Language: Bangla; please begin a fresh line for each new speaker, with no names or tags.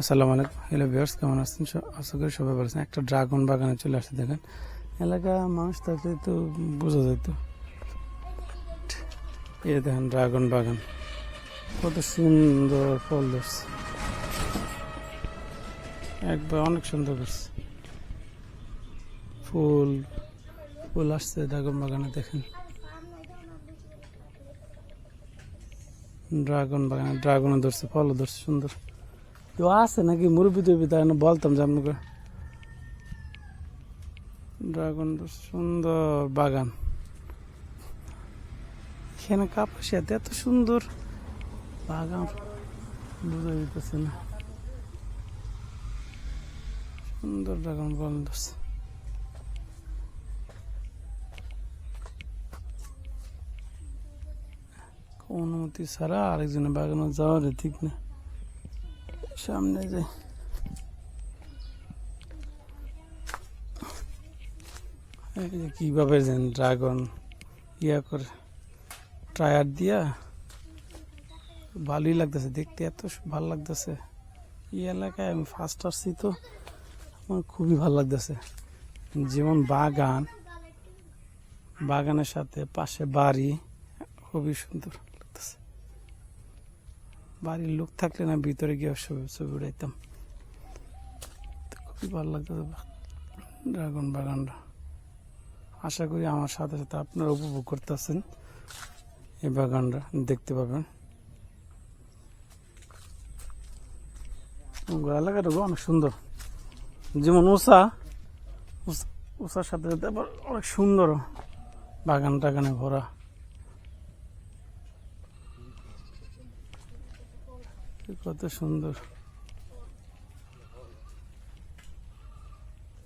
আসসালামু আলাইকুম। হ্যালো ভিউয়ার্স কেমন আছেন? আশা করি সবাই ভালো আছেন। একটা ড্রাগন বাগানে চলে আসছে দেখেন। এলাকা মানুষ থাকলে তো বোঝা যেত এই দেখেন ড্রাগন বাগান। কত সুন্দর ফল ধরছে। একবার অনেক সুন্দর করছে। ফুল ফুল আসছে ড্রাগন বাগানে, দেখেন। ড্রাগন বাগানে ড্রাগনও ধরছে, ফলও ধরছে, সুন্দর। কেউ আছে নাকি মুরব্বী টুরবি তাই বলতাম যে আপনাকে ড্রাগন সুন্দর বাগান এখানে কাপাসিয়াতে এত সুন্দর বাগান বোঝা যেতেছে না সুন্দর ড্রাগন ফল ধরছে অনুমতি ছাড়া আরেকজনের বাগানে যাওয়ার ঠিক না সামনে যে কীভাবে যেন ড্রাগন ইয়া করে টায়ার দিয়া ভালোই লাগতেছে, দেখতে এত ভালো লাগতেছে। এই এলাকায় আমি ফার্স্ট আসছি তো, আমার খুবই ভালো লাগতেছে। যেমন বাগান, বাগানের সাথে পাশে বাড়ি, খুবই সুন্দর লাগতেছে। বাড়ির লোক থাকলে না ভিতরে গিয়ে ছবি ছবি উড়াইতাম। খুবই ভালো লাগতো ড্রাগন বাগানটা। আশা করি আমার সাথে সাথে আপনারা উপভোগ করতেছেন এই বাগানটা। দেখতে পাবেন। এলাকাটা অনেক সুন্দর। যেমন উষ- উষার সাথে সাথে আবার অনেক সুন্দর বাগান টাগানে ভরা। কত সুন্দর।